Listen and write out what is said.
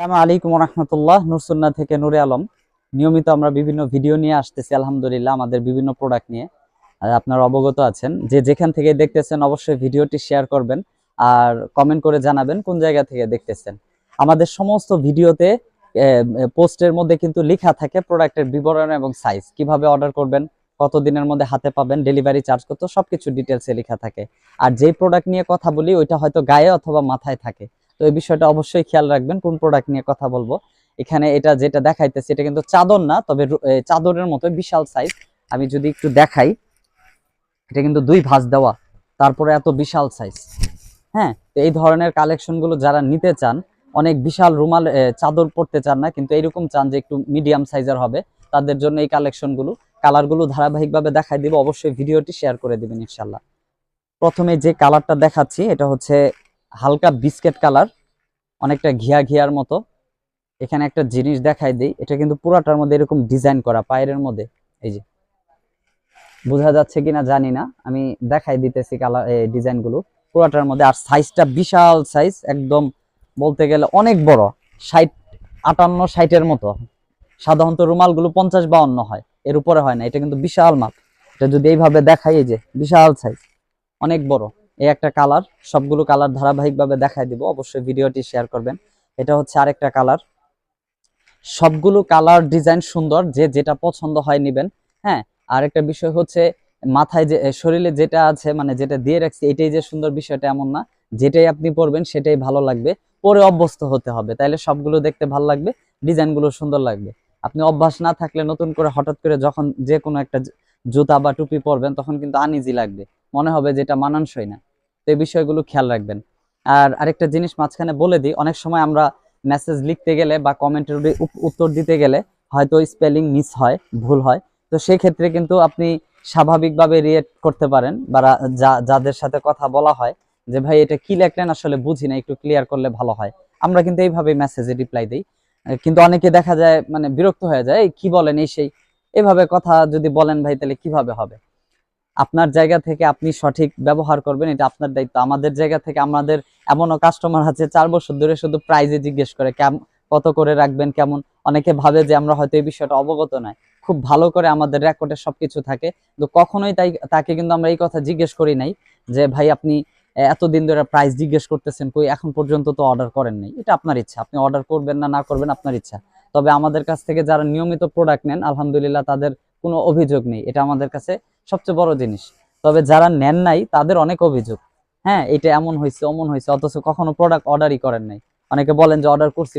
আসসালামু আলাইকুম রহমতুল্লাহ নুরসুন্না থেকে নুরে আলম। নিয়মিত আমরা বিভিন্ন ভিডিও নিয়ে আসতেছি, আলহামদুলিল্লাহ, আমাদের বিভিন্ন প্রোডাক্ট নিয়ে। আপনারা অবগত আছেন যে যেখান থেকে দেখতেছেন, অবশ্যই ভিডিওটি শেয়ার করবেন আর কমেন্ট করে জানাবেন কোন জায়গা থেকে দেখতেছেন। আমাদের সমস্ত ভিডিওতে পোস্টের মধ্যে কিন্তু লেখা থাকে প্রোডাক্টের বিবরণ এবং সাইজ কীভাবে অর্ডার করবেন, কত দিনের মধ্যে হাতে পাবেন ডেলিভারি চার্জ কত, সবকিছু ডিটেলসে লেখা থাকে। আর যেই প্রোডাক্ট নিয়ে কথা বলি, ওইটা হয়তো গায়ে অথবা মাথায় থাকে। তো এই বিষয়টা অবশ্যই খেয়াল রাখবেন, কোন প্রোডাক্ট নিয়ে কথা বলব। এখানে এটা যেটা দেখাইতেছে, এটা কিন্তু চাদর না, তবে চাদরের মতো বিশাল সাইজ আমি যদি একটু দেখাই, এটা কিন্তু দুই ভাঁজ দেওয়া, তারপরে এত বিশাল সাইজ হ্যাঁ এই ধরনের কালেকশনগুলো যারা নিতে চান, অনেক বিশাল রুমাল চাদর পড়তে চান না, কিন্তু এরকম চান যে একটু মিডিয়াম সাইজের হবে, তাদের জন্য এই কালেকশনগুলো কালারগুলো ধারাবাহিকভাবে দেখাই দিব, অবশ্যই ভিডিওটি শেয়ার করে দিবেন ইনশাল্লাহ প্রথমে যে কালারটা দেখাচ্ছি, এটা হচ্ছে হালকা বিস্কেট কালার, অনেকটা ঘিয়া ঘিয়ার মতো। এখানে একটা জিনিস দেখাই দিই, এটা কিন্তু পুরাটার মধ্যে এরকম ডিজাইন করা, পায়ের মধ্যে। এই যে। বোঝা যাচ্ছে কিনা জানি না, আমি দেখাই দিতেছি কালার ডিজাইনগুলো পুরাটার মধ্যে, আর সাইজটা বিশাল সাইজ, একদম বলতে গেলে অনেক বড়, ষাট, আটান্ন, ষাটের মতো। সাধারণত রুমালগুলো পঞ্চাশ বাউন্ন হয়, এর উপরে হয় না, এটা কিন্তু বিশাল মাপ। এটা যদি এইভাবে দেখাই যে, বিশাল সাইজ, অনেক বড়। এই একটা কালার সবগুলো কালার ধারাবাহিকভাবে দেখাই দিব, অবশ্যই ভিডিওটি শেয়ার করবেন। এটা হচ্ছে আরেকটা কালার সবগুলো কালার ডিজাইন সুন্দর, যে যেটা পছন্দ হয় নেবেন হ্যাঁ? আরেকটা বিষয় হচ্ছে, মাথায় যে, শরীরে যেটা আছে মানে যেটা দিয়ে রাখছি, এটাই যে সুন্দর বিষয়টা এমন না। যেটাই আপনি পরবেন, সেটাই ভালো লাগবে। পরে অভ্যস্ত হতে হবে, তাইলে সবগুলো দেখতে ভালো লাগবে, ডিজাইনগুলো সুন্দর লাগবে। আপনি অভ্যাস না থাকলে নতুন করে হঠাৎ করে যখন যে কোনো একটা জুতা বা টুপি পরবেন, তখন কিন্তু আনইজি লাগবে। মনে হবে যেটা মানানসই না। এই বিষয়গুলো খেয়াল রাখবেন। আর আরেকটা জিনিস মাঝখানে বলে দিই, অনেক সময় আমরা মেসেজ লিখতে গেলে বা কমেন্টের উত্তর দিতে গেলে হয়তো স্পেলিং মিস হয়, ভুল হয়। তো সেই ক্ষেত্রে কিন্তু আপনি স্বাভাবিকভাবে রিয়েক্ট করতে পারেন বা যাদের সাথে কথা বলা হয় যে, ভাই, এটা কি লেখলেন? আসলে বুঝি না, একটু ক্লিয়ার করলে ভালো হয়। আমরা কিন্তু এইভাবে মেসেজে রিপ্লাই দিই। কিন্তু অনেকে দেখা যায় মানে বিরক্ত হয়ে যায় কি বলেন এই সেই? এভাবে কথা যদি বলেন ভাই, তাহলে কীভাবে হবে? আপনার জায়গা থেকে আপনি সঠিক ব্যবহার করবেন, এটা আপনার দায়িত্ব। আমাদের জায়গা থেকে আমাদের এমনও কাস্টমার আছে, চার বছর ধরে শুধু প্রাইজে জিজ্ঞেস করে, কেম- কত করে রাখবেন, কেমন? অনেকে ভাবে যে আমরা হয়তো এই বিষয়টা অবগত নয়। খুব ভালো করে আমাদের রেকর্ডে সবকিছু থাকে। কিন্তু কখনোই তাই, তাকে কিন্তু আমরা এই কথা জিজ্ঞেস করি নাই যে, ভাই, আপনি এতদিন ধরে প্রাইস জিজ্ঞেস করতেছেন, কই, এখন পর্যন্ত তো অর্ডার করেন নাই। এটা আপনার ইচ্ছা। আপনি অর্ডার করবেন না না করবেন, আপনার ইচ্ছা। তবে আমাদের কাছ থেকে যারা নিয়মিত প্রোডাক্ট নেন, আলহামদুলিল্লাহ তাদের কোনো অভিযোগ নেই। এটা আমাদের কাছে সবচেয়ে বড় জিনিস। তবে যারা নেন নাই, তাদের অনেক অভিযোগ। হ্যাঁ এটা এমন হয়েছে, অমন হয়েছে, অথচ কখনো প্রোডাক্ট অর্ডারই করেন নাই। অনেকে বলেন যে অর্ডার করছি